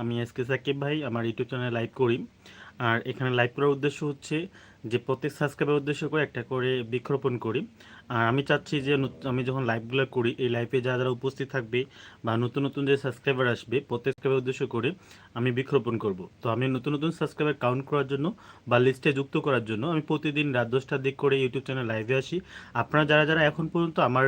আমি S K Shakib ভাই আমার ইউটিউব চ্যানেলে লাইভ করি। আর এখানে লাইভ করার উদ্দেশ্য হচ্ছে যে প্রত্যেক সাবস্ক্রাইবের উদ্দেশ্য করে একটা করে বৃক্ষরোপণ করি। আর আমি চাচ্ছি যে আমি যখন লাইভগুলো করি, এই লাইভে যারা যারা উপস্থিত থাকবে বা নতুন নতুন যে সাবস্ক্রাইবার আসবে, প্রত্যেক সাবস্ক্রাইবার উদ্দেশ্য করে আমি বৃক্ষরোপণ করব। তো আমি নতুন নতুন সাবস্ক্রাইবার কাউন্ট করার জন্য বা লিস্টে যুক্ত করার জন্য আমি প্রতিদিন রাত দশটার দিক করে ইউটিউব চ্যানেল লাইভে আসি। আপনারা যারা যারা এখন পর্যন্ত আমার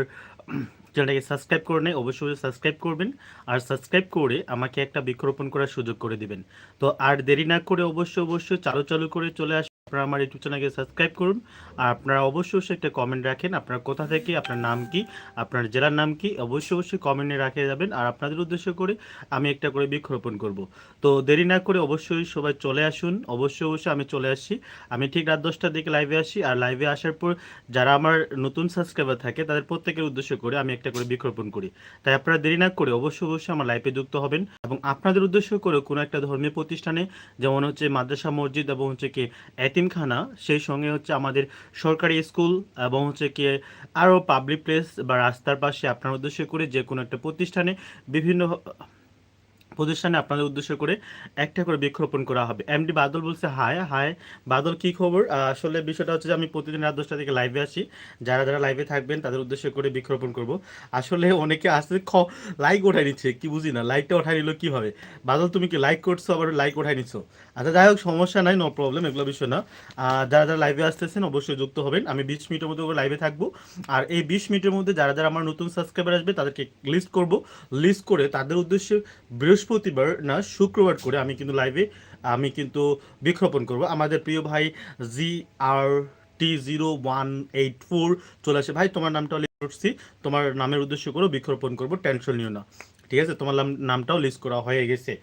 চ্যানেলটাকে সাবস্ক্রাইব করে নেয় অবশ্যই সাবস্ক্রাইব করবেন আর সাবস্ক্রাইব করে আমাকে একটা বৃক্ষরোপণ করার সুযোগ করে দিবেন। তো আর দেরি না করে অবশ্যই অবশ্যই চালু চালু করে চলে আসুন। আপনারা আমার ইউটিউব চ্যানেলকে সাবস্ক্রাইব করুন। আর আপনারা অবশ্যই অবশ্যই একটা কমেন্ট রাখেন, আপনার কোথা থেকে, আপনার নাম কি, আপনার জেলার নাম কি, অবশ্যই অবশ্যই কমেন্টে রাখে যাবেন। আর আপনাদের উদ্দেশ্য করে আমি একটা করে বৃক্ষরোপণ করব। তো দেরি না করে অবশ্যই সবাই চলে আসুন। অবশ্যই অবশ্যই আমি চলে আসছি। আমি ঠিক রাত দশটার দিকে লাইভে আসি। আর লাইভে আসার পর যারা আমার নতুন সাবস্ক্রাইবার থাকে, তাদের প্রত্যেকের উদ্দেশ্য করে আমি একটা করে বৃক্ষরোপণ করি। তাই আপনারা দেরি না করে অবশ্যই অবশ্যই আমার লাইভে যুক্ত হবেন। এবং আপনাদের উদ্দেশ্য করে কোনো একটা ধর্মীয় প্রতিষ্ঠানে, যেমন হচ্ছে মাদ্রাসা, মসজিদ, এবং হচ্ছে কি এতিমখানা, সেই সঙ্গে হচ্ছে আমাদের সরকারি স্কুল এবং হচ্ছে কি আরও পাবলিক প্লেস বা রাস্তার পাশে আপনার উদ্দেশ্য করে যে কোনো একটা প্রতিষ্ঠানে বিভিন্ন প্রতিষ্ঠানে আপনাদের উদ্দেশ্য করে একটা করে বৃক্ষরোপণ করা হবে। এমডি বাদল বলছে হাই হাই বাদল কি খবর? আসলে বিষয়টা হচ্ছে যে আমি প্রতিদিন রাত দশটা থেকে লাইভে আসি যারা যারা লাইভে থাকবেন, তাদের উদ্দেশ্য করে বৃক্ষরোপণ করব। আসলে অনেকে আসতে খ লাইক ওঠাই নিচ্ছে, কি বুঝি না লাইকটা ওঠাই নিল কীভাবে? বাদল, তুমি কি লাইক করছ, আবার লাইক ওঠাই নিচ্ছ আচ্ছা যাই হোক, সমস্যা নাই নো প্রবলেম এগুলো বিষয় না। যারা যারা লাইভে আসতেছেন, অবশ্যই যুক্ত হবেন। আমি বিশ মিনিটের মধ্যে লাইভে থাকব। আর এই বিশ মিনিটের মধ্যে যারা যারা আমার নতুন সাবস্ক্রাইবার আসবে, তাদেরকে লিস্ট করব। লিস্ট করে তাদের উদ্দেশ্যে বৃহস্পতিবার না, শুক্রবার করে আমি কিন্তু লাইভে আমি কিন্তু বৃক্ষরোপণ করব। আমাদের প্রিয় ভাই G R T zero one eight four চলে আসে। ভাই, তোমার নামটা করছি। তোমার নামের উদ্দেশ্য করে বৃক্ষরোপণ করব টেনশন নিও না। ঠিক আছে? তোমার নাম- নামটাও লিস্ট করা হয়ে গেছে।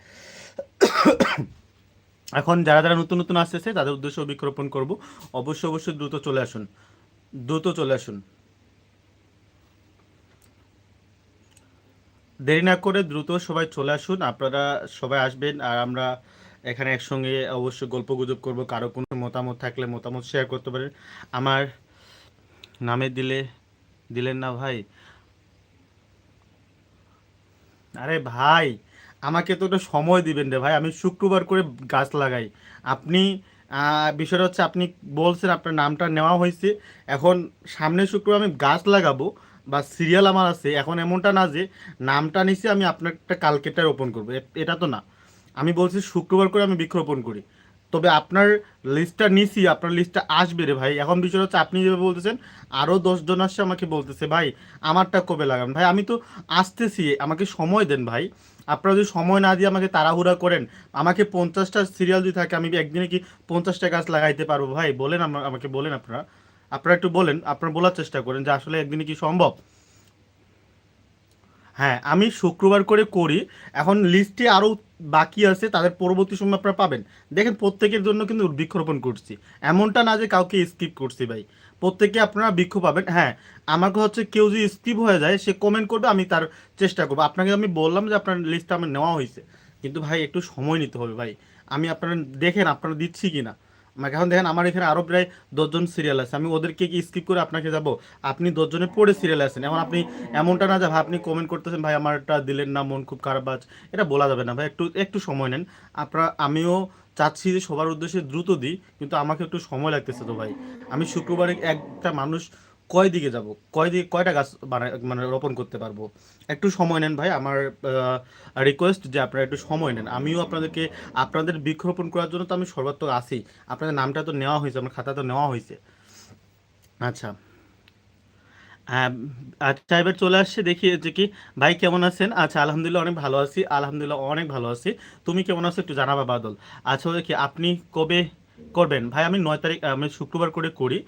এখন যারা যারা নতুন নতুন আসতেছে, তাদের উদ্দেশ্য বৃক্ষরোপণ করব। অবশ্যই অবশ্যই দ্রুত চলে আসুন। দ্রুত চলে আসুন। দেরি না করে দ্রুত সবাই চলে আসুন। আপনারা সবাই আসবেন আর আমরা এখানে একসঙ্গে অবশ্যই গল্প গুজব করব। কারও কোনো মতামত থাকলে মতামত শেয়ার করতে পারেন। আমার নামে দিলে, দিলেন না ভাই? আরে ভাই! আমাকে তো একটা সময় দিবেন রে ভাই, আমি শুক্রবার করে গাছ লাগাই। আপনি বিষয়টা হচ্ছে আপনি বলছেন আপনার নামটা নেওয়া হয়েছে। এখন সামনে শুক্রবার আমি গাছ লাগাবো বা সিরিয়াল আমার আছে। এখন এমনটা না যে নামটা নিছি আমি আপনারটা কালকেটা রোপণ করব। এটা তো না। আমি বলছি শুক্রবার করে আমি বৃক্ষরোপণ করি। তবে আপনার লিস্টটা নিছি, আপনার লিস্টটা আসবে রে ভাই। এখন বিষয় হচ্ছে আপনি যেভাবে বলতেছেন আরও দশজন আসছে আমাকে বলতেছে, ভাই, আমারটা কবে লাগান ভাই, আমি তো আসতেছি, আমাকে সময় দেন ভাই। আপনারা যদি সময় না দিয়ে আমাকে তাড়াহুড়া করেন, আমাকে পঞ্চাশটা সিরিয়াল যদি থাকে, আমি একদিনে কি পঞ্চাশটা গাছ লাগাইতে পারব? ভাই, বলেন আমা- আমাকে বলেন আপনারা। আপনারা একটু বলেন, আপনারা বলার চেষ্টা করেন যে আসলে একদিনে কি সম্ভব। হ্যাঁ আমি শুক্রবার করে করি। এখন লিস্টে আরও বাকি আছে, তাদের পরবর্তী সময় আপনারা পাবেন। দেখেন, প্রত্যেকের জন্য কিন্তু বৃক্ষরোপণ করছি। এমনটা না যে কাউকে স্কিপ করছি ভাই। প্রত্যেকে আপনারা বৃক্ষ পাবেন। হ্যাঁ আমার কথা হচ্ছে কেউ যদি স্কিপ হয়ে যায়, সে কমেন্ট করবে, আমি তার চেষ্টা করব। আপনাকে আমি বললাম যে আপনার লিস্টটা আমার নেওয়া হয়েছে। কিন্তু ভাই, একটু সময় নিতে হবে ভাই। আমি আপনারা দেখেন, আপনারা দিচ্ছি কি না এখন দেখেন আমার এখানে আরও প্রায় দশজন সিরিয়াল আছে। আমি ওদেরকে কি স্কিপ করে আপনাকে যাব? আপনি দশজনের পরে সিরিয়াল আছেন। এমন আপনি এমনটা না যে, ভাই, আপনি কমেন্ট করতেছেন, ভাই, আমারটা দিলেন না, মন খুব খারাপ আছে এটা বলা যাবে না। ভাই, একটু একটু সময় নেন। আপনার, আমিও চাচ্ছি যে সবার উদ্দেশ্যে দ্রুত দিই, কিন্তু আমাকে একটু সময় লাগতেছে তো ভাই। আমি শুক্রবারে একটা মানুষ কয় দিকে যাব? কয় দিকে, কয়টা গাছ বানায় মানে রোপণ করতে পারব? একটু সময় নেন ভাই, আমার রিকোয়েস্ট যে আপনারা একটু সময় নেন। আমিও আপনাদেরকে, আপনাদের বৃক্ষরোপণ করার জন্য তো আমি সর্বাত্মক আছি। আপনাদের নামটা তো নেওয়া হয়েছে, আমার খাতা তো নেওয়া হয়েছে। আচ্ছা। আচ্ছা এবার চলে আসছে, দেখি যে কি, ভাই কেমন আছেন? আচ্ছা আলহামদুলিল্লাহ অনেক ভালো আছি, আলহামদুলিল্লাহ অনেক ভালো আছি। তুমি কেমন আছো একটু জানাবা বাদল। আচ্ছা দেখি, আপনি কবে করবেন। ভাই, আমি নয় তারিখ আমি শুক্রবার করে করি।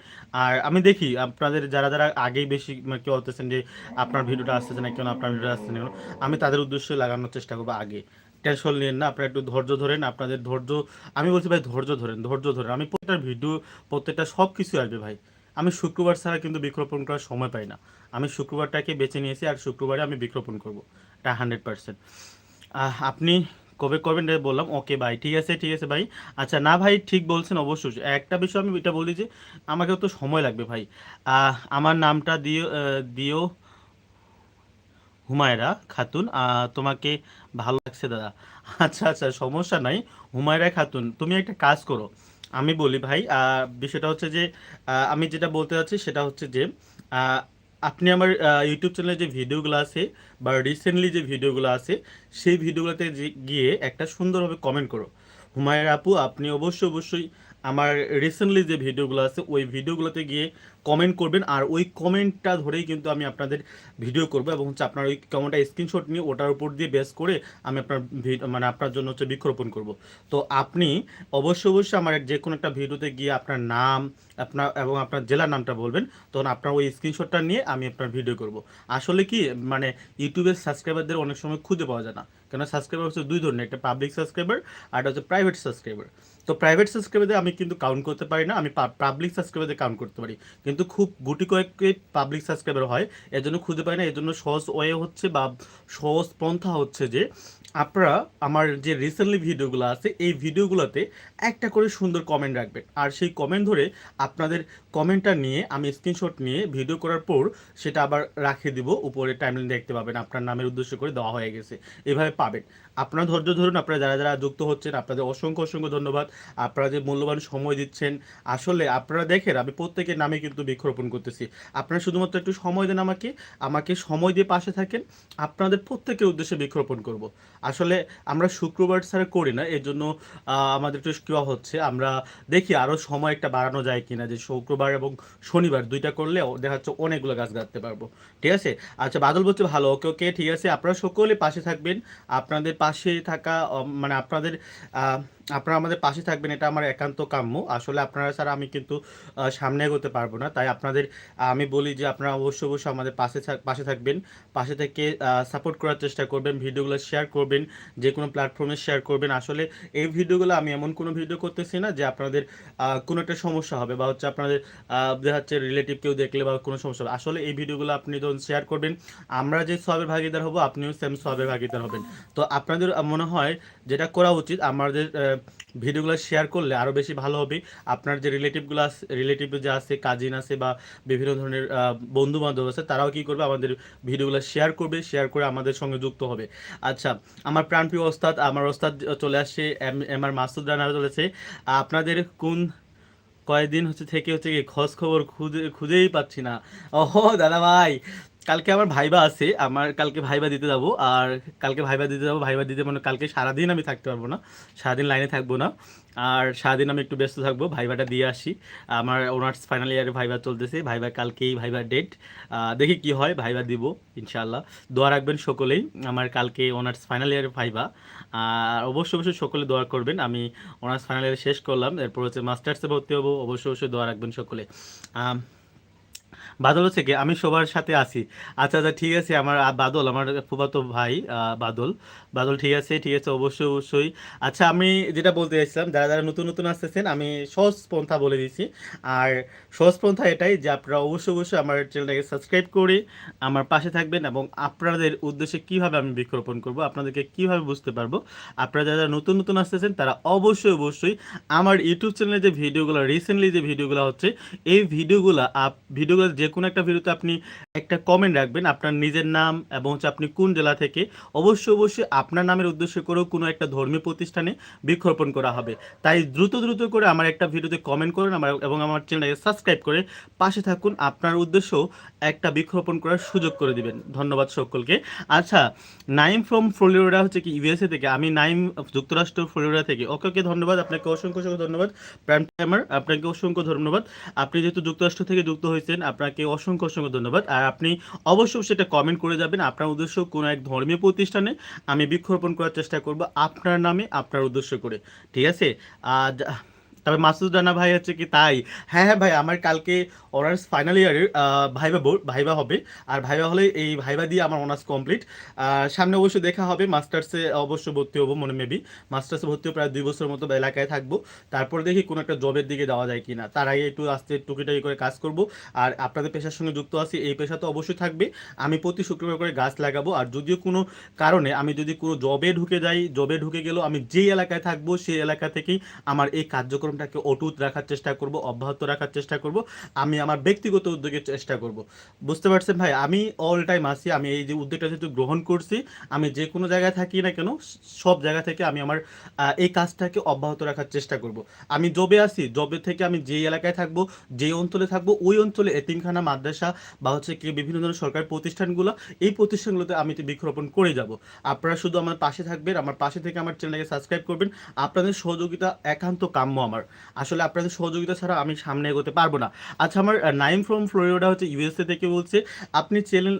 আর আমি দেখি, আপনাদের যারা যারা আগেই বেশি মানে কেউ বলতেছেন যে আপনার ভিডিওটা আসতেছে না কেন আপনার ভিডিওটা আসছে না আমি তাদের উদ্দেশ্যে লাগানোর চেষ্টা করব আগে। টেনশন নিন না, আপনারা একটু ধৈর্য ধরেন, আপনাদের ধৈর্য, আমি বলছি ভাই, ধৈর্য ধরেন ধৈর্য ধরেন। আমি প্রত্যেকটা ভিডিও, প্রত্যেকটা সব কিছু আসবে ভাই। আমি শুক্রবার ছাড়া কিন্তু বৃক্ষরোপণ করার সময় পাই না। আমি শুক্রবারটাকে বেছে নিয়েছি আর শুক্রবারে আমি বৃক্ষরোপণ করব। এটা হান্ড্রেড পার্সেন্ট। আপনি কবে করবেন বললাম? ওকে ভাই ঠিক আছে ঠিক আছে ভাই আচ্ছা না ভাই, ঠিক বলছেন অবশ্যই। একটা বিষয় আমি এটা বলি যে, আমাকেও তো সময় লাগবে ভাই। আমার নামটা দিও দিও হুমায়রা খাতুন। তোমাকে ভালো লাগছে দাদা। আচ্ছা আচ্ছা সমস্যা নাই। হুমায়রা খাতুন, তুমি একটা কাজ করো। আমি বলি ভাই বিষয়টা হচ্ছে যে আমি যেটা বলতে চাচ্ছি সেটা হচ্ছে যে আপনি আমার ইউটিউব চ্যানেলে যে ভিডিওগুলো আছে বা রিসেন্টলি যে ভিডিওগুলো আছে, সেই ভিডিওগুলোতে গিয়ে একটা সুন্দরভাবে কমেন্ট করো। হুমায়ের আপু, আপনি অবশ্যই অবশ্যই আমার রিসেন্টলি যে ভিডিওগুলো আছে, ওই ভিডিওগুলোতে গিয়ে কমেন্ট করবেন। আর ওই কমেন্টটা ধরেই কিন্তু আমি আপনাদের ভিডিও করব এবং হচ্ছে আপনার ওই কমেন্টটা স্ক্রিনশট নিয়ে ওটার উপর দিয়ে বেস করে আমি আপনার মানে আপনার জন্য হচ্ছে বৃক্ষরোপণ করব। তো আপনি অবশ্যই অবশ্যই আমার যে কোনো একটা ভিডিওতে গিয়ে আপনার নাম, আপনার, এবং আপনার জেলার নামটা বলবেন, তখন আপনার ওই স্ক্রিনশটটা নিয়ে আমি আপনার ভিডিও করব। আসলে কি মানে ইউটিউবের সাবস্ক্রাইবারদের অনেক সময় খুঁজে পাওয়া যায় না। কেন সাবস্ক্রাইবার হচ্ছে দুই ধরনের, একটা পাবলিক সাবস্ক্রাইবার আর একটা হচ্ছে প্রাইভেট সাবস্ক্রাইবার তো প্রাইভেট সাবস্ক্রাইবারদের আমি কিন্তু কাউন্ট করতে পারি না, আমি পাবলিক সাবস্ক্রাইবারদের কাউন্ট করতে পারি। কিন্তু খুব গুটি কয়েক পাবলিক সাবস্ক্রাইবার হয়, এর জন্য খুঁজে পাই না, এর জন্য সহজ ওয়ে হচ্ছে বা সহজ পন্থা হচ্ছে যে আপনারা আমার যে রিসেন্টলি ভিডিওগুলো আছে, এই ভিডিওগুলোতে একটা করে সুন্দর কমেন্ট রাখবেন। আর সেই কমেন্ট ধরে আপনাদের কমেন্টটা নিয়ে, আমি স্ক্রিনশট নিয়ে ভিডিও করার পর সেটা আবার রাখে দিব, উপরে টাইমলাইন দেখতে পাবেন, আপনার নামের উদ্দেশ্য করে দেওয়া হয়ে গেছে, এভাবে পাবেন। আপনারা ধৈর্য ধরুন, আপনারা যারা যারা যুক্ত হচ্ছেন, আপনাদের অসংখ্য অসংখ্য ধন্যবাদ। আপনারা যে মূল্যবান সময় দিচ্ছেন, আসলে আপনারা দেখেন, আমি প্রত্যেকের নামে কিন্তু বৃক্ষরোপণ করতেছি। আপনারা শুধুমাত্র একটু সময় দেন আমাকে আমাকে সময় দিয়ে পাশে থাকেন, আপনাদের প্রত্যেকের উদ্দেশ্যে বৃক্ষরোপণ করব। আসলে আমরা শুক্রবার ছাড়া করি না এর জন্য আমাদের একটু কেওয়া হচ্ছে। আমরা দেখি আরও সময় একটা বাড়ানো যায় কিনা যে শুক্রবার এবং শনিবার দুইটা করলে দেখা যাচ্ছে অনেকগুলো গাছ গাঁথতে পারব। ঠিক আছে? আচ্ছা বাদল বলছে ভালো, ওকে ওকে, ঠিক আছে। আপনারা সকলে পাশে থাকবেন। আপনাদের পাশে থাকা মানে আপনাদের আপনারা আমাদের পাশে থাকবেন, এটা আমার একান্ত কাম্য। আসলে আপনারা ছাড়া আমি কিন্তু সামনে এগোতে পারব না। তাই আপনাদের, আমি বলি যে আপনারা অবশ্যই অবশ্যই আমাদের পাশে পাশে থাকবেন। পাশে থেকে সাপোর্ট করার চেষ্টা করবেন, ভিডিওগুলো শেয়ার করবেন, যে কোনো প্ল্যাটফর্মে শেয়ার করবেন। আসলে এই ভিডিওগুলো আমি এমন কোনো ভিডিও করতেছি না যে আপনাদের কোনো একটা সমস্যা হবে বা হচ্ছে আপনাদের দেখা যাচ্ছে রিলেটিভ কেউ দেখলে বা কোনো সমস্যা হবে। আসলে এই ভিডিওগুলো আপনি যখন শেয়ার করবেন, আমরা যে সবের ভাগিদার হব, আপনিও সেম সবের ভাগিদার হবেন। তো আপনাদের মনে হয় যেটা করা উচিত, আমাদের ভিডিওগুলো শেয়ার করলে আরও বেশি ভালো হবে। আপনার যে রিলেটিভগুলো আছে রিলেটিভ যে আছে কাজিন আছে বা বিভিন্ন ধরনের বন্ধু বান্ধব আছে, তারাও কি করবে? আমাদের ভিডিওগুলো শেয়ার করবে শেয়ার করে আমাদের সঙ্গে যুক্ত হবে। আচ্ছা আমার প্রাণপ্রিয় ওস্তাদ, আমার ওস্তাদ চলে আসছে, এম- আর মাসুদ রানা চলেছে। আপনাদের কোন কয়েকদিন হচ্ছে থেকে হচ্ছে কি খোঁজ খবর খুঁজে, খুঁজেই পাচ্ছি না? ওহো, দাদা ভাই কালকে আমার ভাইবা আছে, আমার কালকে ভাইবা দিতে যাব, আর কালকে ভাইবা দিতে যাব, ভাইবা দিতে মানে কালকে সারাদিন আমি থাকতে পারব না, সারাদিন লাইনে থাকব না, আর সারাদিন আমি একটু ব্যস্ত থাকব, ভাইবাটা দিয়ে আসি। আমার অনার্স ফাইনাল ইয়ারে ভাইবা চলতেছে, ভাইবা কালকেই ভাইবা ডেট দেখি কি হয়, ভাইবা দিব, ইনশাআল্লাহ। দোয়া রাখবেন সকলেই, আমার কালকে অনার্স ফাইনাল ইয়ারে ভাইবা, আর অবশ্যই অবশ্যই সকলে দোয়া করবেন, আমি অনার্স ফাইনাল ইয়ারে শেষ করলাম, এরপর হচ্ছে মাস্টার্সে ভর্তি হব, অবশ্যই অবশ্যই দোয়া রাখবেন সকলে। বাদল হচ্ছে কি? আমি সবার সাথে আছি। আচ্ছা আচ্ছা ঠিক আছে, আমার বাদল, আমার ফুফাতো ভাই বাদল। বাদল ঠিক আছে ঠিক আছে, অবশ্যই অবশ্যই। আচ্ছা আমি যেটা বলতে চাইছিলাম, যারা যারা নতুন নতুন আসতেছেন, আমি সহজ পন্থা বলে দিচ্ছি আর সহজ পন্থা এটাই যে আপনারা অবশ্যই অবশ্যই আমার চ্যানেলটাকে সাবস্ক্রাইব করে আমার পাশে থাকবেন এবং আপনাদের উদ্দেশ্যে কীভাবে আমি বৃক্ষরোপণ করব, আপনাদেরকে কীভাবে বুঝতে পারব। আপনারা যারা যারা নতুন নতুন আসতেছেন, তারা অবশ্যই অবশ্যই আমার ইউটিউব চ্যানেলে যে ভিডিওগুলো রিসেন্টলি যে ভিডিওগুলো হচ্ছে, এই ভিডিওগুলো আপ, ভিডিওগুলো যে কোনো একটা ভিডিওতে আপনি একটা কমেন্ট রাখবেন, আপনার নিজের নাম এবং হচ্ছে আপনি কোন জেলা থেকে। অবশ্যই অবশ্যই আপনার নামের উদ্দেশ্য করেও কোনো একটা ধর্মীয় প্রতিষ্ঠানে বৃক্ষরোপণ করা হবে। তাই দ্রুত দ্রুত করে আমার একটা ভিডিওতে কমেন্ট করুন আমার এবং আমার চ্যানেলটাকে সাবস্ক্রাইব করে পাশে থাকুন। আপনার উদ্দেশ্য একটা বৃক্ষরোপণ করার সুযোগ করে দিবেন। ধন্যবাদ সকলকে। আচ্ছা নাইম ফ্রম ফ্লোরিডা হচ্ছে কি? ইউএসএ থেকে। আমি নাইম যুক্তরাষ্ট্র ফ্লোরিডা থেকে। ওকে ওকে ধন্যবাদ। আপনাকে অসংখ্য অসংখ্য ধন্যবাদ। প্রাইম টাইমার আপনাকে অসংখ্য ধন্যবাদ। আপনি যেহেতু যুক্তরাষ্ট্র থেকে যুক্ত হয়েছেন, আপনাকে অসংখ্য অসংখ্য ধন্যবাদ। আর আপনি অবশ্যই সেটা কমেন্ট করে যাবেন। আপনার উদ্দেশ্য কোনো এক ধর্মীয় প্রতিষ্ঠানে আমি বৃক্ষরোপণ করার চেষ্টা করব আপনার নামে আপনার উদ্দেশ্য করে। ঠিক আছে? আর তবে মাসুদ রানা ভাই হচ্ছে কি তাই। হ্যাঁ হ্যাঁ ভাই, আমার কালকে অনার্স ফাইনাল ইয়ারের ভাইবা বোর্ড ভাইবা হবে। আর ভাইবা হলে এই ভাইবা দিয়ে আমার অনার্স কমপ্লিট সামনে অবশ্যই দেখা হবে মাস্টার্সে অবশ্য ভর্তি হব মনে মেবি মাস্টার্সে ভর্তি হয়ে প্রায় দুই বছর মতো এলাকায় থাকব। তারপর দেখি কোনো একটা জবের দিকে যাওয়া যায় কি না তার আগে একটু আস্তে টুকিটাকি করে কাজ করব। আর আপনাদের পেশার সঙ্গে যুক্ত আছি, এই পেশা তো অবশ্যই থাকবে। আমি প্রতি শুক্রবার করে গাছ লাগাবো। আর যদিও কোনো কারণে আমি যদি কোনো জবে ঢুকে যাই জবে ঢুকে গেলেও আমি যেই এলাকায় থাকব, সেই এলাকা থেকেই আমার এই কার্যক্রম কার্যক্রমটাকে অটুট রাখার চেষ্টা করব, অব্যাহত রাখার চেষ্টা করব, আমি আমার ব্যক্তিগত উদ্যোগের চেষ্টা করব। বুঝতে পারছেন ভাই? আমি অল টাইম আসি আমি এই যে উদ্যোগটা যেহেতু গ্রহণ করছি, আমি যে কোনো জায়গায় থাকি না কেন, সব জায়গা থেকে আমি আমার এই কাজটাকে অব্যাহত রাখার চেষ্টা করব। আমি জবে আসি জবে থেকে আমি যেই এলাকায় থাকব, যেই অঞ্চলে থাকব, ওই অঞ্চলে এতিমখানা, মাদ্রাসা বা হচ্ছে কি বিভিন্ন ধরনের সরকারি প্রতিষ্ঠানগুলো, এই প্রতিষ্ঠানগুলোতে আমি বৃক্ষরোপণ করে যাব। আপনারা শুধু আমার পাশে থাকবেন, আমার পাশে থেকে আমার চ্যানেলকে সাবস্ক্রাইব করবেন। আপনাদের সহযোগিতা একান্ত কাম্য আমার। আসলে আপনাদের সহযোগিতা ছাড়া আমি সামনে এগোতে পারব না। আচ্ছা আমার নাইম ফ্রম ফ্লোরিডা হচ্ছে ইউএসএ থেকে বলছে, আপনি চ্যানেল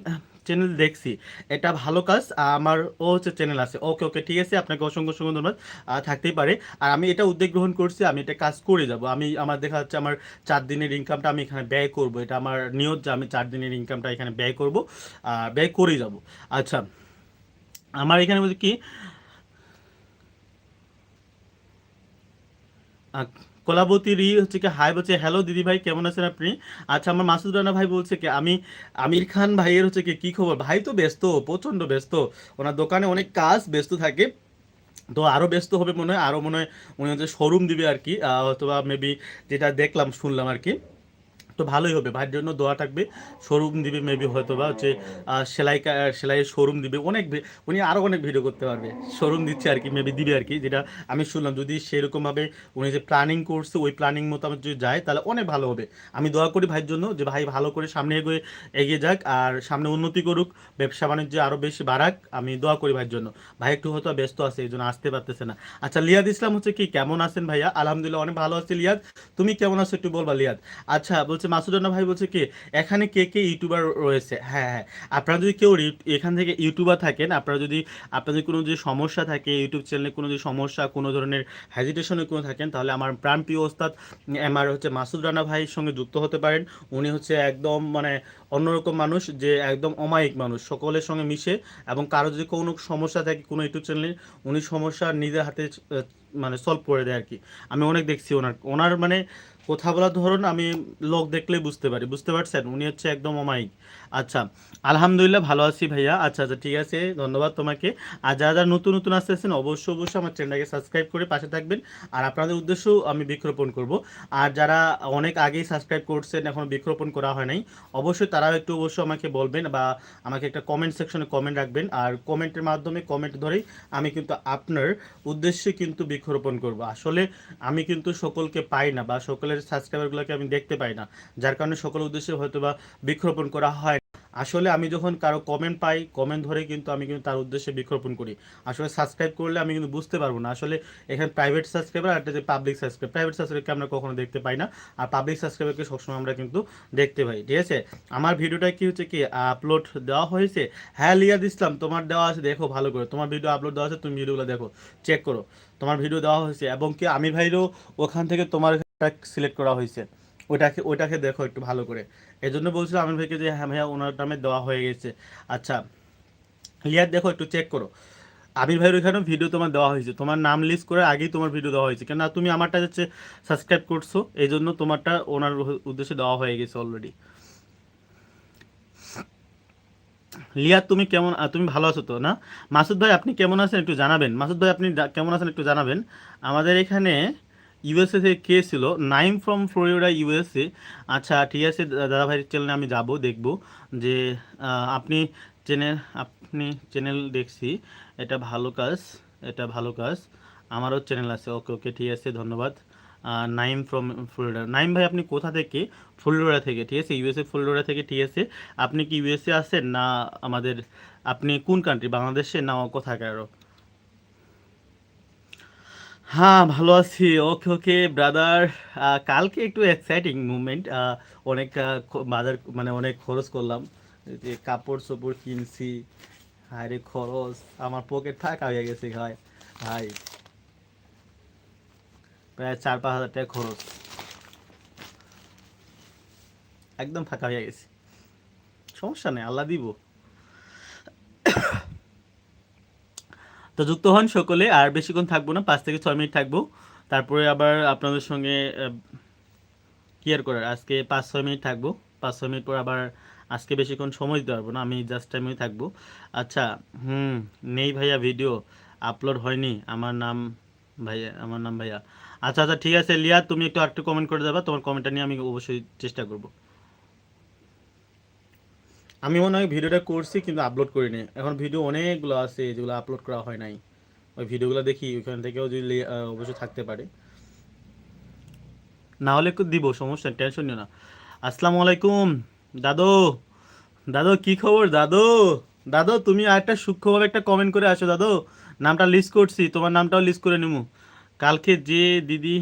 চ্যানেল দেখছি, এটা ভালো কাজ আমার ও হচ্ছে চ্যানেল আছে। ওকে ওকে, ঠিক আছে, আপনাকে অসংখ্য অসংখ্য ধন্যবাদ থাকতেই পারে। আর আমি এটা উদ্যোগ গ্রহণ করছি, আমি এটা কাজ করে যাব। আমি, আমার দেখা যাচ্ছে আমার চার দিনের ইনকামটা আমি এখানে ব্যয় করব, এটা আমার নিয়ত যে আমি চার দিনের ইনকামটা এখানে ব্যয় করব ব্যয় করেই যাব। আচ্ছা আমার এখানে বলছি কি কলাবতী রি হচ্ছে কি হাই বলছে হ্যালো দিদি ভাই, কেমন আছেন আপনি? আচ্ছা আমার মাসুদ রানা ভাই বলছে কি, আমি আমির খান ভাইয়ের হচ্ছে কি, কী খবর? ভাই তো ব্যস্ত, প্রচণ্ড ব্যস্ত। ওনার দোকানে অনেক কাজ ব্যস্ত থাকে, তো আরও ব্যস্ত হবে মনে হয় আরও মনে হয় উনি হচ্ছে শোরুম দিবে আর কি অথবা মেবি যেটা দেখলাম, শুনলাম আর কি। তো ভালোই হবে। ভাইয়ের জন্য দোয়া থাকবে। শোরুম দিবে মেবি হয়তো বা হচ্ছে সেলাই সেলাইয়ের শোরুম দিবে। অনেক উনি আরও অনেক ভিডিও করতে পারবে। শোরুম দিচ্ছে আর কি মেবি দিবে আর কি, যেটা আমি শুনলাম। যদি সেরকমভাবে উনি যে প্ল্যানিং করছে, ওই প্ল্যানিং মতো আমার যদি যায়, তাহলে অনেক ভালো হবে। আমি দোয়া করি ভাইয়ের জন্য যে ভাই ভালো করে সামনে এগিয়ে এগিয়ে যাক আর সামনে উন্নতি করুক, ব্যবসা বাণিজ্য আরও বেশি বাড়াক। আমি দোয়া করি ভাইয়ের জন্য। ভাই একটু হয়তো ব্যস্ত আছে, এই জন্য আসতে পারতেছে না। আচ্ছা লিয়াদ ইসলাম হচ্ছে কি? কেমন আছেন ভাইয়া? আলহামদুলিল্লাহ, অনেক ভালো আছে লিয়াদ। তুমি কেমন আছো একটু বলবা লিয়াদ? আচ্ছা বলছে মাসুদানা ভাই বলছে কি, এখানে কে কে ইউটিউবার রয়েছে? হ্যাঁ হ্যাঁ। আপনারা যদি কেউ এখান থেকে ইউটিউবার থাকেন, আপনারা যদি, আপনাদের কোনো যে সমস্যা থাকে, ইউটিউব চ্যানেলে কোনো যে সমস্যা, কোনো ধরনের হ্যাজিটেশনে কোনো থাকেন, তাহলে আমার প্রাণপ্রিয় ওস্তাদ আমার হচ্ছে মাসুদ রানা ভাইয়ের সঙ্গে যুক্ত হতে পারেন। উনি হচ্ছে একদম মানে অন্যরকম মানুষ, যে একদম অমায়িক মানুষ, সকলের সঙ্গে মিশে এবং কারও যদি কোনো সমস্যা থাকে কোনো ইউটিউব চ্যানেলে উনি সমস্যা নিজের হাতে মানে সলভ করে দেয় আর কি। আমি অনেক দেখছি ওনার ওনার মানে কথা বলার ধরুন আমি লোক দেখলেই বুঝতে পারি। বুঝতে পারছেন? উনি হচ্ছে একদম অমায়িক। আচ্ছা আলহামদুলিল্লাহ ভালো আছি ভাইয়া। আচ্ছা আচ্ছা ঠিক আছে, ধন্যবাদ তোমাকে। আর যারা যারা নতুন নতুন আসতে আসতেছেন অবশ্যই অবশ্যই আমার চ্যানেলটাকে সাবস্ক্রাইব করে পাশে থাকবেন। আর আপনাদের উদ্দেশ্যেও আমি বৃক্ষরোপণ করব। আর যারা অনেক আগেই সাবস্ক্রাইব করছেন, এখন বৃক্ষরোপণ করা হয় নাই, অবশ্যই তারাও একটু অবশ্যই আমাকে বলবেন বা আমাকে একটা কমেন্ট সেকশনে কমেন্ট রাখবেন। আর কমেন্টের মাধ্যমে কমেন্ট ধরেই আমি কিন্তু আপনার উদ্দেশ্যে কিন্তু বৃক্ষরোপণ করব। আসলে আমি কিন্তু সকলকে পাই না বা সকলের সাবস্ক্রাইবারগুলোকে আমি দেখতে পাই না। যার কারণে সকল উদ্দেশ্যে হয়তো বা বৃক্ষরোপণ করা হয়। আসলে আমি যখন কারও কমেন্ট পাই কমেন্ট ধরে কিন্তু আমি কিন্তু তার উদ্দেশ্যে বৃক্ষরোপণ করি। আসলে সাবস্ক্রাইব করলে আমি কিন্তু বুঝতে পারব না। আসলে এখানে প্রাইভেট সাবস্ক্রাইবার আর একটা যে পাবলিক সাবস্ক্রাইব প্রাইভেট সাবস্ক্রাইবকে আমরা কখনো দেখতে পাই না। আর পাবলিক সাবস্ক্রাইবারকে সবসময় আমরা কিন্তু দেখতে পাই। ঠিক আছে? আমার ভিডিওটা কি হচ্ছে কি? আপলোড দেওয়া হয়েছে। হ্যাঁ লিয়াদ ইসলাম, তোমার দেওয়া আছে। দেখো, ভালো করে। তোমার ভিডিও আপলোড দেওয়া আছে, তুমি ভিডিওগুলো দেখো। চেক করো। তোমার ভিডিও দেওয়া হয়েছে। এবং কি আমি ভাইরও ওখান থেকে তোমার সিলেক্ট করা হয়েছে। ওটাকে ওটাকে দেখো একটু ভালো করে। এই জন্য বলছিলাম আমির ভাইকে যে হ্যাঁ ভাইয়া, ওনার নামে দেওয়া হয়ে গেছে। আচ্ছা লিয়াদ দেখো একটু চেক করো। আমির ভাইয়ের ওইখানে ভিডিও তোমার দেওয়া হয়েছে। তোমার নাম লিস্ট করে আগেই তোমার ভিডিও দেওয়া হয়েছে। কেন তুমি আমারটা হচ্ছে সাবস্ক্রাইব করছ এই জন্য তোমারটা ওনার উদ্দেশ্যে দেওয়া হয়ে গেছে অলরেডি লিয়া, তুমি কেমন তুমি ভালো আছো তো, না? মাসুদ ভাই, আপনি কেমন আছেন একটু জানাবেন? মাসুদ ভাই, আপনি কেমন আছেন একটু জানাবেন? আমাদের এখানে ইউএসএ থেকে কে ছিল নাইম ফ্রম ফ্লোরিডা ইউএসএ আচ্ছা ঠিক আছে, দা- দাদা ভাইয়ের চ্যানেলে আমি যাব, দেখব যে আপনি চ্যানেল আপনি চ্যানেল দেখছি, এটা ভালো কাজ, এটা ভালো কাজ, আমারও চ্যানেল আছে, ওকে ওকে, ঠিক আছে, ধন্যবাদ। নাইম ফ্রম ফ্লোরিডা নাইম ভাই, আপনি কোথা থেকে? ফ্লোরিডা থেকে, ঠিক আছে ইউএসএ ফ্লোরিডা থেকে, ঠিক আছে। আপনি কি ইউএসএ আছেন, না আমাদের, আপনি কোন কান্ট্রি বাংলাদেশে, না কোথাকার? হ্যাঁ ভালো আছি। ওকে ওকে ব্রাদার কালকে একটু এক্সাইটিং মুভমেন্ট অনেক বাজার মানে অনেক খরচ করলাম। যে কাপড় চোপড় কিনছি। হায় রে, খরচ। আমার পকেট ফাঁকা হয়ে গেছে ভাই। ভাই, প্রায় চার, পাঁচ হাজার টাকা খরচ। একদম ফাঁকা হয়ে গেছে। সমস্যা নেই, আল্লাহ দিব। তো যুক্ত হন সকলে, আর বেশিক্ষণ থাকব না, পাঁচ থেকে ছয় মিনিট থাকব। তারপরে আবার আপনাদের সঙ্গে ক্লিয়ার করার? আজকে পাঁচ ছয় মিনিট থাকব। পাঁচ ছয় মিনিট পর আবার আজকে বেশিক্ষণ সময় দিতে পারব না, আমি জাস্ট টাইমে থাকব। আচ্ছা হুম, নেই ভাইয়া ভিডিও আপলোড হয়নি। আমার নাম ভাইয়া, আমার নাম ভাইয়া। আচ্ছা আচ্ছা ঠিক আছে, লিয়া, তুমি একটু আরেকটু কমেন্ট করে দেবা তোমার কমেন্টটা নিয়ে আমি অবশ্যই চেষ্টা করব। আমি মনে হয় ভিডিওটা করছি কিন্তু আপলোড করিনি। এখন ভিডিও অনেকগুলো আছে যেগুলো আপলোড করা হয় নাই। ওই ভিডিওগুলো দেখি, ওইখান থেকেও যদি অবশ্যই থাকতে পারে। না হলে একটু দিব, সমস্যা টেনশন নিও না। আসসালামু আলাইকুম, দাদু। দাদু, কি খবর, দাদু? দাদু, তুমি আরেকটা সূক্ষ্মভাবে একটা কমেন্ট করে আসো, দাদু। নামটা লিস্ট করছি, তোমার নামটাও লিস্ট করে নেব কালকে যে দিদি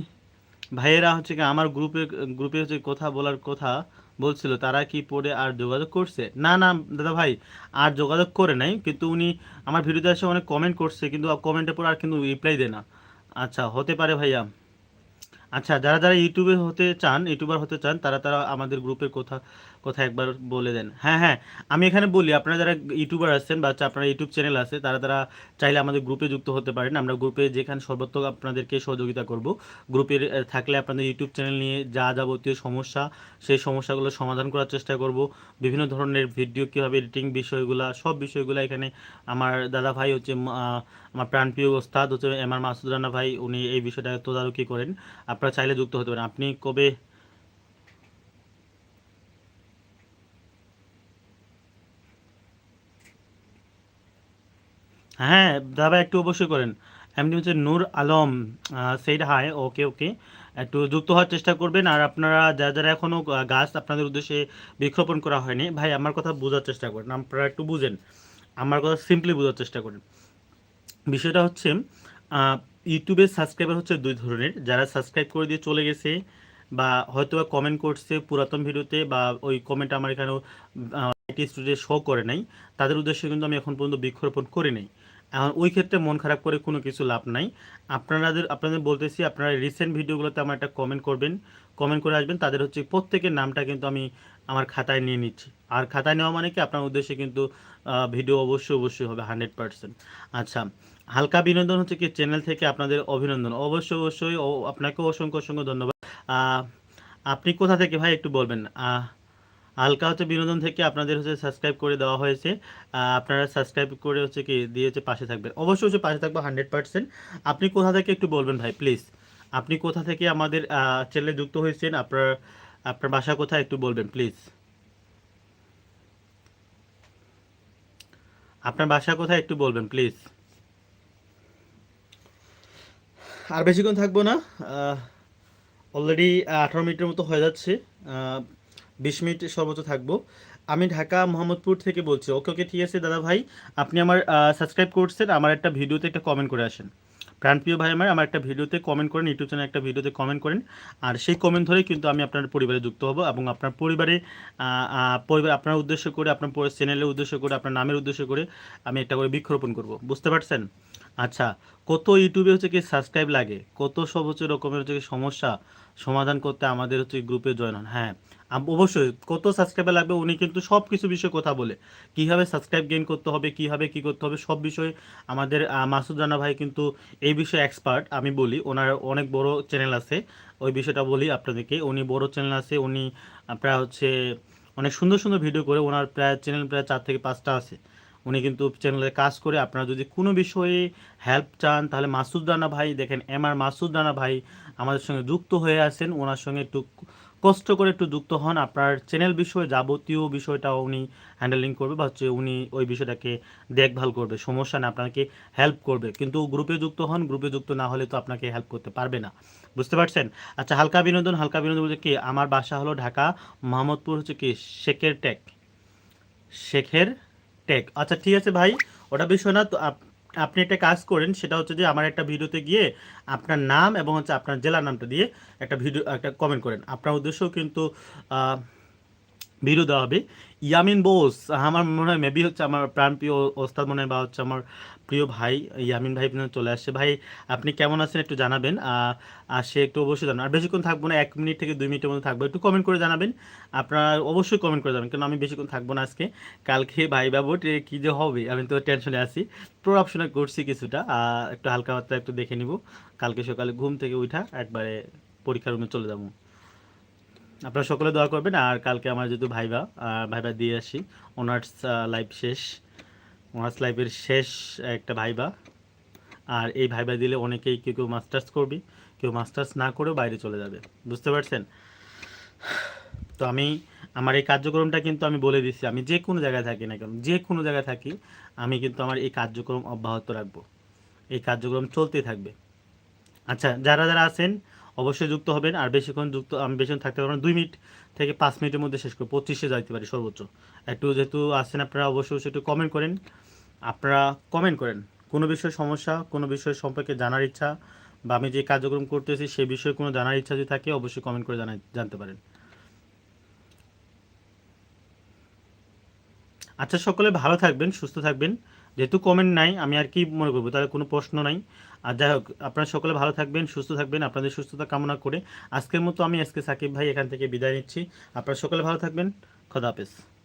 ভাইয়েরা হচ্ছে আমার গ্রুপে গ্রুপে হচ্ছে কথা বলার কথা বলছিল, তারা কি পড়ে আর যোগাযোগ করছে? না না, দাদা ভাই, আর যোগাযোগ করে নাই, কিন্তু উনি আমার ভিডিওতে এসে অনেক কমেন্ট করছে, কিন্তু কমেন্টের পর আর কিন্তু রিপ্লাই দেয় না। আচ্ছা হতে পারে ভাইয়া। আচ্ছা যারা যারা ইউটিউবে হতে চান, ইউটিউবার হতে চান, তারা তারা আমাদের গ্রুপের কথা কথা একবার বলে দেন। হ্যাঁ হ্যাঁ আমি এখানে বলি, আপনারা যারা ইউটিউবার আছেন বা আপনারা ইউটিউব চ্যানেল আছে, তারা তারা চাইলে আমাদের গ্রুপে যুক্ত হতে পারেন। আমরা গ্রুপে যেখানে সর্বোত্তক আপনাদেরকে সহযোগিতা করব। গ্রুপের থাকলে আপনাদের ইউটিউব চ্যানেল নিয়ে যা যাবতীয় সমস্যা, সেই সমস্যাগুলো সমাধান করার চেষ্টা করব। বিভিন্ন ধরনের ভিডিও কীভাবে এডিটিং বিষয়গুলো, সব বিষয়গুলো এখানে আমার দাদা ভাই হচ্ছে আমার প্রাণপ্রিয় ওস্তাদ হচ্ছে, এম আর মাসুদ রানা ভাই, উনি এই বিষয়টা তদারকি করেন। আপনারা চাইলে যুক্ত হতে পারেন। আপনি কবে হ্যাঁ দাদা একটু অবশ্যই করেন। এমনি হচ্ছে Nur Alam said hi okay okay একটু যুক্ত হওয়ার চেষ্টা করবেন আর আপনারা যারা যারা এখনও গাছ আপনাদের উদ্দেশ্যে বৃক্ষরোপণ করা হয়নি, ভাই, আমার কথা বোঝার চেষ্টা করেন। আপনারা একটু বুঝেন। আমার কথা সিম্পলি বোঝার চেষ্টা করেন। বিষয়টা হচ্ছে আহ, ইউটিউবের সাবস্ক্রাইবার হচ্ছে দুই ধরনের। যারা সাবস্ক্রাইব করে দিয়ে চলে গেছে বা হয়তো বা কমেন্ট করছে পুরাতন ভিডিওতে বা ওই কমেন্ট আমার এখানেও আইটি স্টুডিও শো করে নাই তাদের উদ্দেশ্যে কিন্তু আমি এখন পর্যন্ত বৃক্ষরোপণ করি নাই। এখন ওই ক্ষেত্রে মন খারাপ করে কোনো কিছু লাভ নাই। আপনাদের আপনাদের বলতেছি আপনারা রিসেন্ট ভিডিওগুলোতে আমার একটা কমেন্ট করবেন। কমেন্ট করে আসবেন তাদের হচ্ছে প্রত্যেকের নামটা কিন্তু আমি আমার খাতায় নিয়ে নিচ্ছি। আর খাতায় নেওয়া মানে কি? আপনার উদ্দেশ্যে কিন্তু ভিডিও অবশ্যই অবশ্যই হবে হান্ড্রেড পার্সেন্ট আচ্ছা হালকা বিনোদন হচ্ছে কি চ্যানেল থেকে আপনাদের অভিনন্দন। অবশ্যই অবশ্যই ও আপনাকেও অসংখ্য অসংখ্য ধন্যবাদ। আপনি কোথা থেকে ভাই একটু বলবেন? হালকা হচ্ছে বিনোদন থেকে আপনাদের হচ্ছে সাবস্ক্রাইব করে দেওয়া হয়েছে। আপনারা সাবস্ক্রাইব করে হচ্ছে কি দিয়ে হচ্ছে পাশে থাকবেন। অবশ্যই হচ্ছে পাশে থাকব হান্ড্রেড পার্সেন্ট আপনি কোথা থেকে একটু বলবেন ভাই প্লিজ আপনি কোথা থেকে আমাদের চ্যানেলে যুক্ত হয়েছেন? আপনার আপনার বাসা কোথায় একটু বলবেন প্লিজ আপনার বাসা কোথায় একটু বলবেন প্লিজ আর বেশিক্ষণ থাকব না অলরেডি আঠারো মিনিটের মতো হয়ে যাচ্ছে বিশ মিনিট সর্বোচ্চ থাকব। আমি ঢাকা মোহাম্মদপুর থেকে বলছি। ওকে ওকে ঠিক আছে, দাদা ভাই, আপনি আমার সাবস্ক্রাইব করছেন, আমার একটা ভিডিওতে একটা কমেন্ট করে আসেন। প্রাণপ্রিয় ভাই আমার আমার একটা ভিডিওতে কমেন্ট করেন, ইউটিউব চ্যানেল একটা ভিডিওতে কমেন্ট করেন। আর সেই কমেন্ট ধরেই কিন্তু আমি আপনার পরিবারে যুক্ত হব এবং আপনার পরিবারে পরিবার, আপনার উদ্দেশ্য করে, আপনার চ্যানেলের উদ্দেশ্য করে, আপনার নামের উদ্দেশ্য করে আমি একটা করে বৃক্ষরোপণ করব। বুঝতে পারছেন? আচ্ছা কত ইউটিউবে হচ্ছে কি সাবস্ক্রাইব লাগে? কত সব হচ্ছে রকমের হচ্ছে সমস্যা? সমাধান করতে আমাদের হচ্ছে গ্রুপে জয়েন হন। হ্যাঁ অবশ্যই, কত সাবস্ক্রাইবার লাগবে উনি কিন্তু সব কিছু বিষয়ে কথা বলে। কীভাবে সাবস্ক্রাইব গেইন করতে হবে, কীভাবে কী করতে হবে, সব বিষয়ে আমাদের মাসুদ রানা ভাই কিন্তু এই বিষয়ে এক্সপার্ট আমি বলি। ওনার অনেক বড় চ্যানেল আছে, ওই বিষয়টা বলি আপনাদেরকে। উনি বড় চ্যানেল আছে, উনি প্রায় হচ্ছে অনেক সুন্দর সুন্দর ভিডিও করে ওনার প্রায় চ্যানেল প্রায় চার থেকে পাঁচটা আছে। উনি কিন্তু চ্যানেলে কাজ করে, আপনারা যদি কোনো বিষয়ে হেল্প চান, তাহলে মাসুদ রানা ভাই, দেখেন এম আর মাসুদ রানা ভাই আমাদের সঙ্গে যুক্ত হয়ে আছেন। ওনার সঙ্গে একটু কষ্ট করে একটু যুক্ত হন আপনার চ্যানেল বিষয়ে যাবতীয় বিষয়টা উনি হ্যান্ডেলিং করবে বা হচ্ছে উনি ওই বিষয়টাকে দেখভাল করবে। সমস্যা না, আপনাকে হেল্প করবে। কিন্তু গ্রুপে যুক্ত হন গ্রুপে যুক্ত না হলে তো আপনাকে হেল্প করতে পারবে না। বুঝতে পারছেন? আচ্ছা হালকা বিনোদন হালকা বিনোদন বলতে কি? আমার বাসা হলো ঢাকা, মোহাম্মদপুর হচ্ছে কি? শেখের টেক। শেখের টেক। আচ্ছা ঠিক আছে ভাই, ওটা বিষয় না, তো আপনি একটা কাজ করেন, সেটা হচ্ছে যে আমার একটা ভিডিওতে গিয়ে আপনার নাম এবং হচ্ছে আপনার জেলার নামটা দিয়ে একটা ভিডিও, একটা কমেন্ট করেন। আপনার উদ্দেশ্যও কিন্তু ভিডিও দেওয়া হবে। ইয়ামিন বোস, আমার মনে হয় মেবি হচ্ছে আমার প্রাণপ্রিয় ওস্তাদ মনে হয় বা হচ্ছে আমার প্রিয় ভাই, ইয়ামিন ভাই চলে আসছে। ভাই, আপনি কেমন আছেন একটু জানাবেন। আর সে একটু অবশ্যই জানাবেন। আর বেশিক্ষণ থাকব না, এক মিনিট থেকে দুই মিনিটের মধ্যে থাকব। একটু কমেন্ট করে জানাবেন। আপনারা অবশ্যই কমেন্ট করে জানাবেন কারণ আমি বেশিক্ষণ থাকব না আজকে। কালকে ভাই বাবুট এ, কী যে হবে, আমি তো টেনশনে আছি। প্রোডাকশনে করছি কিছুটা। একটু হালকা পাতলা একটু দেখে নিব। কালকে সকালে ঘুম থেকে উঠা একবারে পরীক্ষা রুমে চলে যাব। আপনারা সকলে দোয়া করবেন। আর কালকে আমার যেহেতু ভাইবা ভাইবা দিয়ে আসি। অনার্স লাইফ শেষ। অনার্স লাইফের শেষ একটা ভাইবা। আর এই ভাইবা দিলে অনেকেই কেউ কেউ মাস্টার্স করবি, কেউ মাস্টার্স না করেও বাইরে চলে যাবে। বুঝতে পারছেন? তো আমি, আমার এই কার্যক্রমটা কিন্তু আমি বলে দিচ্ছি আমি যে কোনো জায়গায় থাকি না কেন, যে কোনো জায়গায় থাকি, আমি কিন্তু আমার এই কার্যক্রম অব্যাহত রাখব। এই কার্যক্রম চলতেই থাকবে। আচ্ছা যারা যারা আছেন অবশ্যই যুক্ত হবেন। আর বেশিক্ষণ যুক্ত, আমি বেশিক্ষণ থাকতে পারব না। দুই মিনিট থেকে পাঁচ মিনিটের মধ্যে শেষ করব। পঁচিশে যাইতে পারি সর্বোচ্চ। একটু যেহেতু আসছেন আপনারা, অবশ্যই অবশ্যই একটু কমেন্ট করেন। আপনারা কমেন্ট করেন। কোনো বিষয়ে সমস্যা, কোনো বিষয় সম্পর্কে জানার ইচ্ছা, বা আমি যে কার্যক্রম করতেছি সে বিষয়ে কোনো জানার ইচ্ছা যদি থাকে, অবশ্যই কমেন্ট করে জানা জানতে পারেন। আচ্ছা সকলে ভালো থাকবেন, সুস্থ থাকবেন। যেহেতু কমেন্ট নাই, আমি আর কি মনে করব? তাহলে কোনো প্রশ্ন নাই। আর যাই হোক, আপনারা সকলে ভালো থাকবেন, সুস্থ থাকবেন, আপনাদের সুস্থতা কামনা করে। আজকের মতো আমি আজকে সাকিব ভাই এখান থেকে বিদায় নিচ্ছি। আপনারা সকলে ভালো থাকবেন। খোদা হাফেজ।